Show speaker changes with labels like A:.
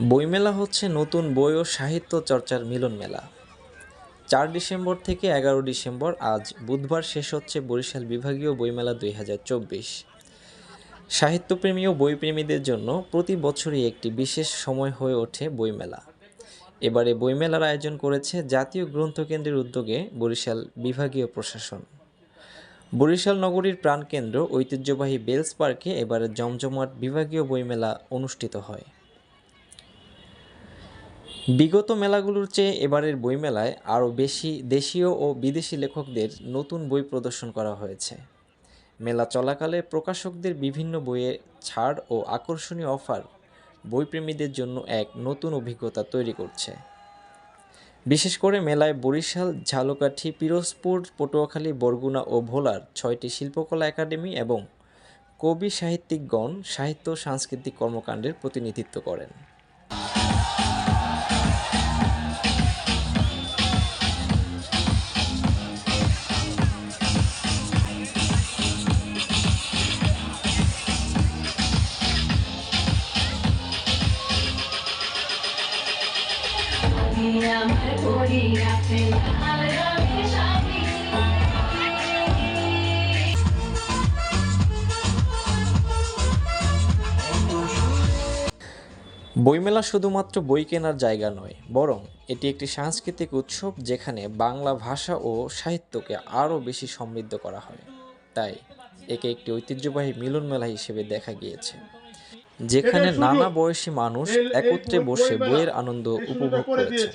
A: বইমেলা হচ্ছে নতুন বই ও সাহিত্য চর্চার মিলন মেলা। চার ডিসেম্বর থেকে এগারো ডিসেম্বর, আজ বুধবার শেষ হচ্ছে বরিশাল বিভাগীয় বইমেলা দুই হাজার চব্বিশ। সাহিত্যপ্রেমী ও বইপ্রেমীদের জন্য প্রতি বছরই একটি বিশেষ সময় হয়ে ওঠে বইমেলা। এবারে বইমেলার আয়োজন করেছে জাতীয় গ্রন্থকেন্দ্রের উদ্যোগে বরিশাল বিভাগীয় প্রশাসন। বরিশাল নগরীর প্রাণকেন্দ্র ঐতিহ্যবাহী বেলস পার্কে এবারে জমজমাট বিভাগীয় বইমেলা অনুষ্ঠিত হয়। বিগত মেলাগুলোর চেয়ে এবারের বইমেলায় আরও বেশি দেশীয় ও বিদেশি লেখকদের নতুন বই প্রদর্শন করা হয়েছে। মেলা চলাকালে প্রকাশকদের বিভিন্ন বইয়ে ছাড় ও আকর্ষণীয় অফার বইপ্রেমীদের জন্য এক নতুন অভিজ্ঞতা তৈরি করছে। বিশেষ করে মেলায় বরিশাল, ঝালকাঠি, পিরোজপুর, পটুয়াখালী, বরগুনা ও ভোলার ছয়টি শিল্পকলা একাডেমি এবং কবি সাহিত্যিকগণ সাহিত্য সাংস্কৃতিক কর্মকাণ্ডের প্রতিনিধিত্ব করেন। বইমেলা শুধুমাত্র বই কেনার জায়গা নয়, বরং এটি একটি সাংস্কৃতিক উৎসব যেখানে বাংলা ভাষা ও সাহিত্যকে আরও বেশি সমৃদ্ধ করা হয়। তাই একে একটি ঐতিহ্যবাহী মিলন মেলা হিসেবে দেখা গিয়েছে। যেখানে নানা বয়সী মানুষ একত্রে বসে বইয়ের আনন্দ উপভোগ করেছে।